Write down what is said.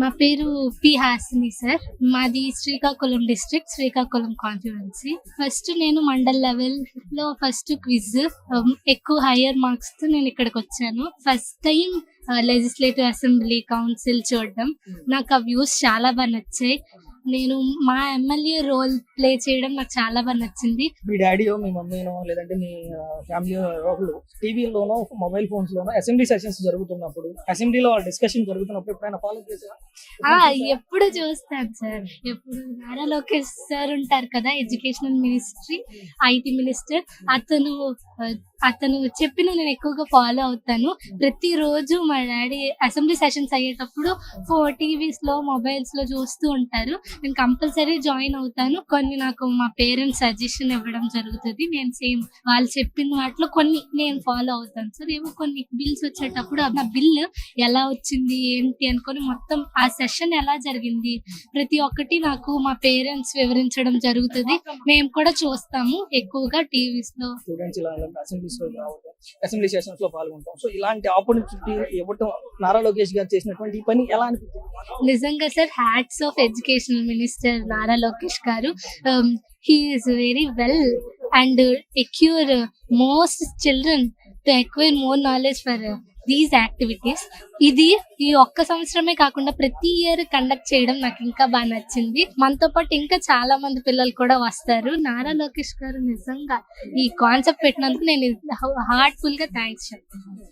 మా పేరు P Hasini sir. మాది Srikakulam district Srikakulam constituency first నేను మండల్ లెవెల్లో ఫస్ట్ క్విజ్ ఎక్కువ హయ్యర్ మార్క్స్తో నేను ఇక్కడికి వచ్చాను. First time legislative assembly council చూడడం. నాకు ఆ వ్యూస్ చాలా బాగా నచ్చాయి. నేను మా ఎమ్మెల్యే రోల్ ప్లే చేయడం నాకు చాలా బాగా నచ్చింది. మీ డాడీయో మీ మమ్మీనో లేదంటే మీ ఫ్యామిలీ ఒకళ్ళు టీవీలోనో మొబైల్ ఫోన్స్ లోనో అసెంబ్లీ సెషన్స్ జరుగుతున్నప్పుడు అసెంబ్లీలో డిస్కషన్ జరుగుతున్నప్పుడు ఎప్పుడైనా ఫాలో చేసారా ఎప్పుడు చూస్తాను సార్. ఎప్పుడు నారా లోకేష్ సార్ ఉంటారు కదా ఎడ్యుకేషనల్ మినిస్ట్రీ ఐటీ మినిస్టర్ అతను అతను చెప్పిన నేను ఎక్కువగా ఫాలో అవుతాను. ప్రతిరోజు మా డాడీ అసెంబ్లీ సెషన్స్ అయ్యేటప్పుడు ఫో టీవీస్లో మొబైల్స్లో చూస్తూ ఉంటారు. నేను కంపల్సరీ జాయిన్ అవుతాను. కొన్ని నాకు మా పేరెంట్స్ సజెషన్ ఇవ్వడం జరుగుతుంది. నేను సేమ్ వాళ్ళు చెప్పిన వాటిలో కొన్ని నేను ఫాలో అవుతాను. సార్ ఏమో కొన్ని బిల్స్ వచ్చేటప్పుడు నా బిల్ ఎలా వచ్చింది ఏంటి అనుకొని మొత్తం ఆ సెషన్ ఎలా జరిగింది ప్రతి ఒక్కటి నాకు మా పేరెంట్స్ వివరించడం జరుగుతుంది. మేము కూడా చూస్తాము ఎక్కువగా టీవీస్లో. స్టూడెంట్స్ ఇలా లో రావడం అసెంబ్లీ సెషన్స్లో పాల్గొంటాం సో ఇలాంటి ఆపర్చునిటీ ఇవ్వటం నారా లోకేష్ గారు చేసినటువంటి ఈ పని ఎలా అనిపించింది? నిజంగా sir hats off education minister Nara Lokesh garu he is very well and acquire most children to acquire more knowledge for these activities ఇది ఈ ఒక్క సంవత్సరమే కాకుండా ప్రతి ఇయర్ కండక్ట్ చేయడం నాకు ఇంకా బాగా నచ్చింది. మనతో పాటు ఇంకా చాలా మంది పిల్లలు కూడా వస్తారు. నారా లోకేష్ గారు నిజంగా ఈ కాన్సెప్ట్ పెట్టినందుకు నేను హార్ట్ఫుల్గా థ్యాంక్స్ చెప్తాను